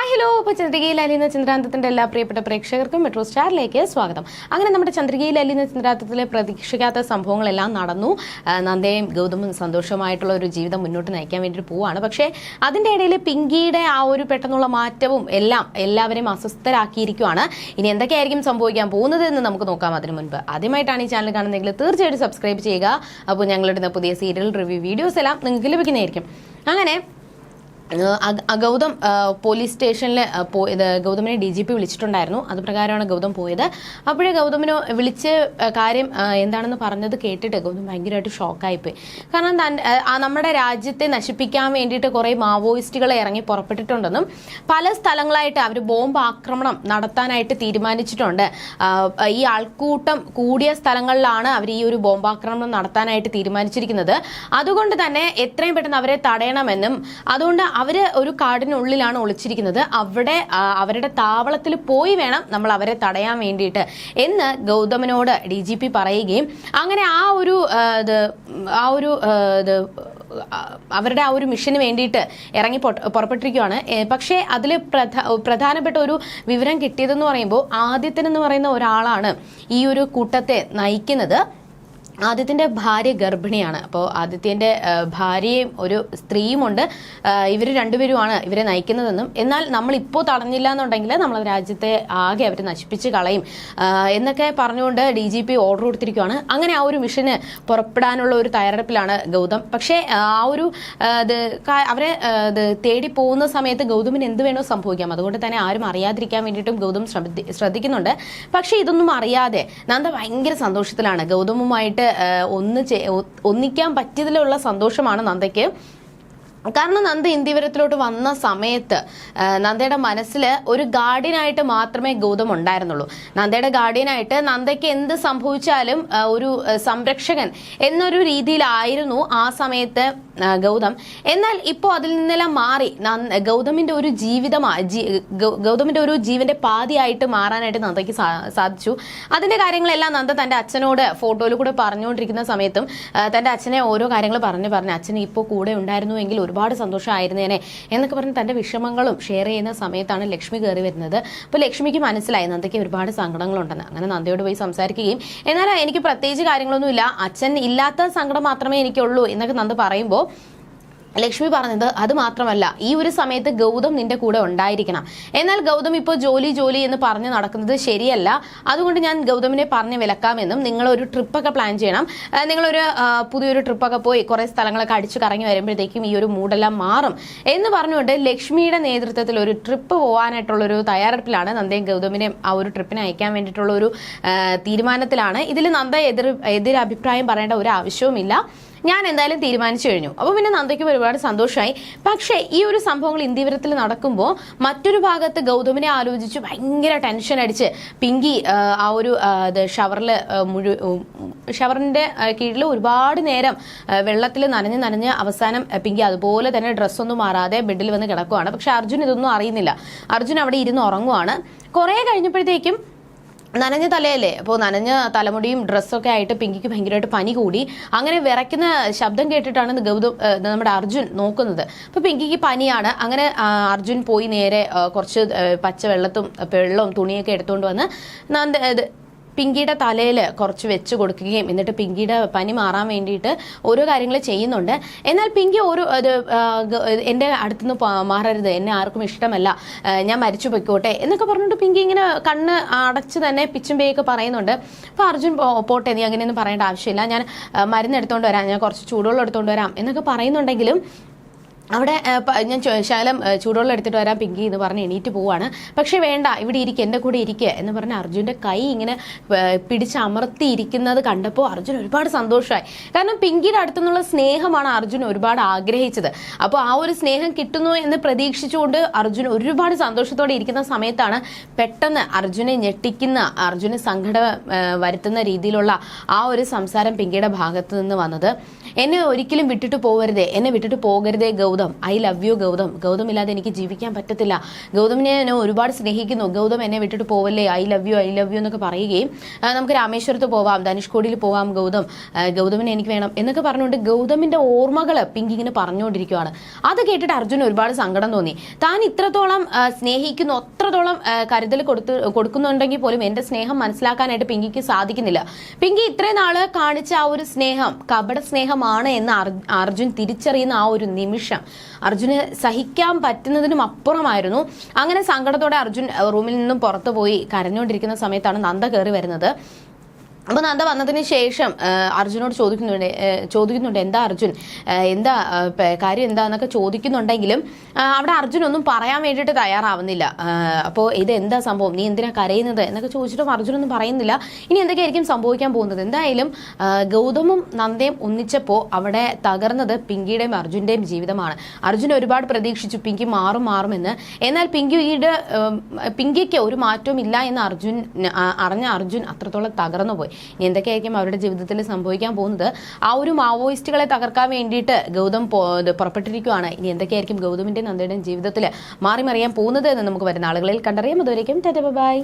Hi hello ഇപ്പോൾ ചന്ദ്രികയിൽ അലിയുന്ന ചന്ദ്രാന്തത്തിന്റെ എല്ലാ പ്രിയപ്പെട്ട പ്രേക്ഷകർക്കും മെട്രോ സ്റ്റാറിലേക്ക് സ്വാഗതം. അങ്ങനെ നമ്മുടെ ചന്ദ്രികയിൽ അലിയുന്ന ചന്ദ്രാന്തത്തിലെ പ്രതീക്ഷിക്കാത്ത സംഭവങ്ങളെല്ലാം നടന്നു. നന്ദയും ഗൗതമും സന്തോഷമായിട്ടുള്ള ഒരു ജീവിതം മുന്നോട്ട് നയിക്കാൻ വേണ്ടിയിട്ട് പോവാണ്. പക്ഷേ അതിന്റെ ഇടയിൽ പിങ്കിയുടെ ആ ഒരു പെട്ടെന്നുള്ള മാറ്റവും എല്ലാം എല്ലാവരെയും അസ്വസ്ഥരാക്കിയിരിക്കുവാണ്. ഇനി എന്തൊക്കെയായിരിക്കും സംഭവിക്കാൻ പോകുന്നത് എന്ന് നമുക്ക് നോക്കാം അതിനു മുൻപ്. ആദ്യമായിട്ടാണ് ഈ ചാനൽ കാണുന്നതെങ്കിൽ തീർച്ചയായിട്ടും സബ്സ്ക്രൈബ് ചെയ്യുക. അപ്പോൾ ഞങ്ങളിടുന്ന പുതിയ സീരിയൽ റിവ്യൂ വീഡിയോസ് എല്ലാം നിങ്ങൾക്ക് ലഭിക്കുന്നതായിരിക്കും. അങ്ങനെ ഗൗതം പോലീസ് സ്റ്റേഷനിൽ പോയത് ഗൗതമിനെ ഡി ജി പി വിളിച്ചിട്ടുണ്ടായിരുന്നു. അത് പ്രകാരമാണ് ഗൗതം പോയത്. അപ്പോഴേ ഗൗതമിനെ വിളിച്ച് കാര്യം എന്താണെന്ന് പറഞ്ഞത് കേട്ടിട്ട് ഗൗതം ഭയങ്കരമായിട്ട് ഷോക്കായിപ്പോയി. കാരണം നമ്മുടെ രാജ്യത്തെ നശിപ്പിക്കാൻ വേണ്ടിയിട്ട് കുറേ മാവോയിസ്റ്റുകൾ ഇറങ്ങി പുറപ്പെട്ടിട്ടുണ്ടെന്നും പല സ്ഥലങ്ങളായിട്ട് അവർ ബോംബ് ആക്രമണം നടത്താനായിട്ട് തീരുമാനിച്ചിട്ടുണ്ട്. ഈ ആൾക്കൂട്ടം കൂടിയ സ്ഥലങ്ങളിലാണ് അവർ ഈ ഒരു ബോംബാക്രമണം നടത്താനായിട്ട് തീരുമാനിച്ചിരിക്കുന്നത്. അതുകൊണ്ട് തന്നെ എത്രയും പെട്ടെന്ന് അവരെ തടയണമെന്നും അതുകൊണ്ട് അവർ ഒരു കാടിനുള്ളിലാണ് ഒളിച്ചിരിക്കുന്നത്. അവിടെ അവരുടെ താവളത്തിൽ പോയി വേണം നമ്മൾ അവരെ തടയാൻ വേണ്ടിയിട്ട് എന്ന് ഗൗതമനോട് ഡി ജി പി പറയുകയും അങ്ങനെ ആ ഒരു ആ, ഒരു അവരുടെ ആ ഒരു മിഷന് വേണ്ടിയിട്ട് ഇറങ്ങി പൊട്ട- പുറപ്പെട്ടിരിക്കുകയാണ് പക്ഷേ അതിൽ പ്രധാ പ്രധാനപ്പെട്ട ഒരു വിവരം കിട്ടിയതെന്ന് പറയുമ്പോൾ ആദിത്യൻ എന്ന് പറയുന്ന ഒരാളാണ് ഈ ഒരു കൂട്ടത്തെ നയിക്കുന്നത്. ആദിത്യന്റെ ഭാര്യ ഗർഭിണിയാണ്. അപ്പോൾ ആദിത്യന്റെ ഭാര്യയും ഒരു സ്ത്രീയുമുണ്ട്. ഇവർ രണ്ടുപേരുമാണ് ഇവരെ നയിക്കുന്നതെന്നും എന്നാൽ നമ്മൾ ഇപ്പോൾ തടഞ്ഞില്ല എന്നുണ്ടെങ്കിൽ നമ്മൾ രാജ്യത്തെ ആകെ അവർ നശിപ്പിച്ച് കളയും. എന്നൊക്കെ പറഞ്ഞുകൊണ്ട് ഡി ജി പി ഓർഡർ കൊടുത്തിരിക്കുകയാണ് അങ്ങനെ ആ ഒരു മിഷന് പുറപ്പെടാനുള്ള ഒരു തയ്യാറെടുപ്പിലാണ് ഗൗതം. പക്ഷേ ആ ഒരു ഇത് അവരെ ഇത് തേടി പോകുന്ന സമയത്ത് ഗൗതമിന് എന്ത് വേണോ സംഭവിക്കാം. അതുകൊണ്ട് തന്നെ ആരും അറിയാതിരിക്കാൻ വേണ്ടിയിട്ടും ഗൗതം ശ്രദ്ധി- ശ്രദ്ധിക്കുന്നുണ്ട്. പക്ഷേ ഇതൊന്നും അറിയാതെ നന്ദ ഭയങ്കര സന്തോഷത്തിലാണ് ഗൗതമുമായിട്ട് ഒന്ന് ഒന്നിക്കാൻ പറ്റിയതിലുള്ള സന്തോഷമാണ് നന്ദയ്ക്ക്. കാരണം നന്ദ ഇന്ത്യവരത്തിലോട്ട് വന്ന സമയത്ത് നന്ദയുടെ മനസ്സിൽ ഒരു ഗാർഡിയനായിട്ട് മാത്രമേ ഗൗതം ഉണ്ടായിരുന്നുള്ളൂ. നന്ദയുടെ ഗാർഡിയനായിട്ട് നന്ദയ്ക്ക് എന്ത് സംഭവിച്ചാലും ഒരു സംരക്ഷകൻ എന്നൊരു രീതിയിലായിരുന്നു ആ സമയത്ത് ഗൗതം. എന്നാൽ ഇപ്പോൾ അതിൽ നിന്നെല്ലാം മാറി. ഗൗതമിന്റെ ഒരു ജീവിതമാണ് ഗൗതമിന്റെ ഒരു ജീവന്റെ പാതിയായിട്ട് മാറാനായിട്ട് നന്ദയ്ക്ക് സാധിച്ചു. അതിന്റെ കാര്യങ്ങളെല്ലാം നന്ദ തന്റെ അച്ഛനോട് ഫോട്ടോയിൽ കൂടെ പറഞ്ഞുകൊണ്ടിരിക്കുന്ന സമയത്തും തന്റെ അച്ഛനെ ഓരോ കാര്യങ്ങൾ പറഞ്ഞു പറഞ്ഞ് അച്ഛൻ ഇപ്പോൾ കൂടെ ഉണ്ടായിരുന്നുവെങ്കിൽ ഒരുപാട് സന്തോഷമായിരുന്നേനെ എന്നൊക്കെ പറഞ്ഞ് തന്റെ വിഷമങ്ങളും ഷെയർ ചെയ്യുന്ന സമയത്താണ് ലക്ഷ്മി കയറി വരുന്നത്. അപ്പോൾ ലക്ഷ്മിക്ക് മനസ്സിലായി നന്ദയ്ക്ക് ഒരുപാട് സങ്കടങ്ങളുണ്ടെന്ന്. അങ്ങനെ നന്ദയോട് പോയി സംസാരിക്കുകയും എന്നാൽ എനിക്ക് പ്രത്യേകിച്ച് കാര്യങ്ങളൊന്നുമില്ല. അച്ഛൻ ഇല്ലാത്ത സങ്കടം മാത്രമേ എനിക്കുള്ളൂ എന്നൊക്കെ നന്ദ പറയുമ്പോൾ ലക്ഷ്മി പറഞ്ഞത് അത് മാത്രമല്ല ഈ ഒരു സമയത്ത് ഗൗതം നിന്റെ കൂടെ ഉണ്ടായിരിക്കണം. എന്നാൽ ഗൗതം ഇപ്പോൾ ജോലി ജോലി എന്ന് പറഞ്ഞ് നടക്കുന്നത് ശരിയല്ല. അതുകൊണ്ട് ഞാൻ ഗൗതമിനെ പറഞ്ഞ് വിലക്കാമെന്നും നിങ്ങളൊരു ട്രിപ്പൊക്കെ പ്ലാൻ ചെയ്യണം. നിങ്ങളൊരു പുതിയൊരു ട്രിപ്പൊക്കെ പോയി കുറേ സ്ഥലങ്ങളൊക്കെ അടിച്ചു കറങ്ങി വരുമ്പോഴത്തേക്കും ഈ ഒരു മൂടെല്ലാം മാറും. എന്ന് പറഞ്ഞുകൊണ്ട് ലക്ഷ്മിയുടെ നേതൃത്വത്തിൽ ഒരു ട്രിപ്പ് പോകാനായിട്ടുള്ളൊരു തയ്യാറെടുപ്പിലാണ് നന്ദയും ഗൗതമിനെ ആ ഒരു ട്രിപ്പിന് അയക്കാൻ വേണ്ടിയിട്ടുള്ള ഒരു തീരുമാനത്തിലാണ്. ഇതിൽ നന്ദ എതിർ എതിരഭിപ്രായം പറയേണ്ട ഒരു ആവശ്യവുമില്ല. ഞാൻ എന്തായാലും തീരുമാനിച്ചു കഴിഞ്ഞു. അപ്പോൾ പിന്നെ നന്ദയ്ക്ക് ഒരുപാട് സന്തോഷമായി പക്ഷേ ഈ ഒരു സംഭവങ്ങൾ ഇന്ത്യവരത്തിൽ നടക്കുമ്പോൾ മറ്റൊരു ഭാഗത്ത് ഗൗതമിനെ ആലോചിച്ച് ഭയങ്കര ടെൻഷൻ അടിച്ച് പിങ്കി ആ, ഒരു ഷവറിൽ മുഴു ഷവറിന്റെ കീഴിൽ ഒരുപാട് നേരം വെള്ളത്തിൽ നനഞ്ഞ് നനഞ്ഞ് അവസാനം പിങ്കി അതുപോലെ തന്നെ ഡ്രസ്സൊന്നും മാറാതെ ബെഡിൽ വന്ന് കിടക്കുവാണ്. പക്ഷെ അർജുൻ ഇതൊന്നും അറിയുന്നില്ല. അർജുൻ അവിടെ ഇരുന്ന് ഉറങ്ങുവാണ്. കുറേ കഴിഞ്ഞപ്പോഴത്തേക്കും നനഞ്ഞ തലയല്ലേ? അപ്പോൾ നനഞ്ഞ തലമുടിയും ഡ്രസ്സൊക്കെ ആയിട്ട് പിങ്കിക്ക് ഭയങ്കരമായിട്ട് പനി കൂടി. അങ്ങനെ വിറയ്ക്കുന്ന ശബ്ദം കേട്ടിട്ടാണ് ഗൗതം നമ്മുടെ അർജുൻ നോക്കുന്നത്. അപ്പോൾ പിങ്കിക്ക് പനിയാണ്. അങ്ങനെ അർജുൻ പോയി നേരെ കുറച്ച് പച്ചവെള്ളത്തും പച്ച വെള്ളത്തും വെള്ളവും തുണിയൊക്കെ എടുത്തുകൊണ്ട് വന്ന് നന്ദ പിങ്കിയുടെ തലയിൽ കുറച്ച് വെച്ച് കൊടുക്കുകയും എന്നിട്ട് പിങ്കിയുടെ പനി മാറാൻ വേണ്ടിയിട്ട് ഓരോ കാര്യങ്ങൾ ചെയ്യുന്നുണ്ട്. എന്നാൽ പിങ്കി ഒരു എന്റെ അടുത്തുനിന്ന് മാറരുത്. എന്നെ ആർക്കും ഇഷ്ടമല്ല. ഞാൻ മരിച്ചു പൊയ്ക്കോട്ടെ എന്നൊക്കെ പറഞ്ഞിട്ട് പിങ്കി ഇങ്ങനെ കണ്ണ് അടച്ച് തന്നെ പിച്ചും പേയൊക്കെ പറയുന്നുണ്ട്. അപ്പോൾ അർജുൻ പോട്ടെ നീ അങ്ങനെയൊന്നും പറയേണ്ട ആവശ്യമില്ല. ഞാൻ മരുന്ന് എടുത്തുകൊണ്ട് വരാം. ഞാൻ കുറച്ച് ചൂടുവെള്ളം എടുത്തുകൊണ്ട് വരാം എന്നൊക്കെ പറയുന്നുണ്ടെങ്കിലും അവിടെ ഞാൻ ശാലം ചൂടുവെള്ളം എടുത്തിട്ട് വരാം പിങ്കി എന്ന് പറഞ്ഞ് എണീറ്റ് പോവാണ്. പക്ഷേ വേണ്ട ഇവിടെ ഇരിക്കുക എന്റെ കൂടെ ഇരിക്കുക എന്ന് പറഞ്ഞ് അർജുന്റെ കൈ ഇങ്ങനെ പിടിച്ചമർത്തി ഇരിക്കുന്നത് കണ്ടപ്പോൾ അർജുൻ ഒരുപാട് സന്തോഷമായി കാരണം പിങ്കിയുടെ അടുത്തുനിന്നുള്ള സ്നേഹമാണ് അർജുൻ ഒരുപാട് ആഗ്രഹിച്ചത്. അപ്പോൾ ആ ഒരു സ്നേഹം കിട്ടുന്നു എന്ന് പ്രതീക്ഷിച്ചുകൊണ്ട് അർജുൻ ഒരുപാട് സന്തോഷത്തോടെ ഇരിക്കുന്ന സമയത്താണ് പെട്ടെന്ന് അർജുനെ ഞെട്ടിക്കുന്ന അർജുന് സങ്കടം വരുത്തുന്ന രീതിയിലുള്ള ആ ഒരു സംസാരം പിങ്കിയുടെ ഭാഗത്ത് നിന്ന് വന്നത്. എന്നെ ഒരിക്കലും വിട്ടിട്ട് പോകരുതേ എന്നെ വിട്ടിട്ട് പോകരുതേ Gautham. I love you Gautham. Gautham ഇല്ലാതെ എനിക്ക് ജീവിക്കാൻ പറ്റത്തില്ല. ഗൗതമിനെ ഞാൻ ഒരുപാട് സ്നേഹിക്കുന്നു. ഗൗതം എന്നെ വിട്ടിട്ട് പോവല്ലേ? I love you I love you എന്നൊക്കെ പറയുകയും നമുക്ക് രാമേശ്വരത്ത് പോവാം ധനുഷ്കോടിയിൽ പോവാം ഗൗതം. ഗൗതമിനെ എനിക്ക് വേണം എന്നൊക്കെ പറഞ്ഞുകൊണ്ട് ഗൗതമിന്റെ ഓർമ്മകൾ പിങ്കി ഇങ്ങനെ പറഞ്ഞുകൊണ്ടിരിക്കുകയാണ് അത് കേട്ടിട്ട് അർജുൻ ഒരുപാട് സങ്കടം തോന്നി. താൻ ഇത്രത്തോളം സ്നേഹിക്കുന്നു അത്രത്തോളം കരുതൽ കൊടുത്ത് കൊടുക്കുന്നുണ്ടെങ്കിൽ പോലും എന്റെ സ്നേഹം മനസ്സിലാക്കാനായിട്ട് പിങ്കിക്ക് സാധിക്കുന്നില്ല. പിങ്കി ഇത്രയും നാൾ കാണിച്ച ആ ഒരു സ്നേഹം കപട സ്നേഹമാണ് എന്ന് അർജുൻ തിരിച്ചറിയുന്ന ആ ഒരു നിമിഷം. അർജുന് സഹിക്കാൻ പറ്റുന്നതിനും അപ്പുറമായിരുന്നു. അങ്ങനെ സങ്കടത്തോടെ അർജുൻ റൂമിൽ നിന്നും പുറത്തു പോയി കരഞ്ഞുകൊണ്ടിരിക്കുന്ന സമയത്താണ് നന്ദ കയറി വരുന്നത്. അപ്പൊ നന്ദ വന്നതിന് ശേഷം അർജുനോട് ചോദിക്കുന്നുണ്ട് ചോദിക്കുന്നുണ്ട് എന്താ അർജുൻ? എന്താ കാര്യം എന്താ എന്നൊക്കെ ചോദിക്കുന്നുണ്ടെങ്കിലും അവിടെ അർജുൻ ഒന്നും പറയാൻ വേണ്ടിയിട്ട് തയ്യാറാവുന്നില്ല. അപ്പോൾ ഇത് എന്താ സംഭവം? നീ എന്തിനാ കരയുന്നത്? എന്നൊക്കെ ചോദിച്ചിട്ടും അർജുനൊന്നും പറയുന്നില്ല. ഇനി എന്തൊക്കെയായിരിക്കും സംഭവിക്കാൻ പോകുന്നത്? എന്തായാലും ഗൗതമും നന്ദയും ഒന്നിച്ചപ്പോൾ അവിടെ തകർന്നത് പിങ്കിയുടെയും അർജുന്റെയും ജീവിതമാണ്. അർജുൻ ഒരുപാട് പ്രതീക്ഷിച്ചു പിങ്കി മാറും മാറുമെന്ന് എന്നാൽ പിങ്കിയുടെ പിങ്കിക്ക് ഒരു മാറ്റവും ഇല്ല എന്ന് അർജുൻ അറിഞ്ഞ അർജുൻ അത്രത്തോളം തകർന്നു പോയി ഇനി എന്തൊക്കെയായിരിക്കും അവരുടെ ജീവിതത്തിൽ സംഭവിക്കാൻ പോകുന്നത്? ആ ഒരു മാവോയിസ്റ്റുകളെ തകർക്കാൻ വേണ്ടിയിട്ട് ഗൗതം പുറപ്പെട്ടിരിക്കുകയാണ് ഇനി എന്തൊക്കെയായിരിക്കും ഗൗതമിന്റെയും നന്ദയുടെയും ജീവിതത്തിൽ മാറി മറിയാൻ പോകുന്നത് എന്ന് നമുക്ക് വരുന്ന ആളുകളിൽ കണ്ടറിയാം. അതുവരേക്കും ടാറ്റ ബൈ.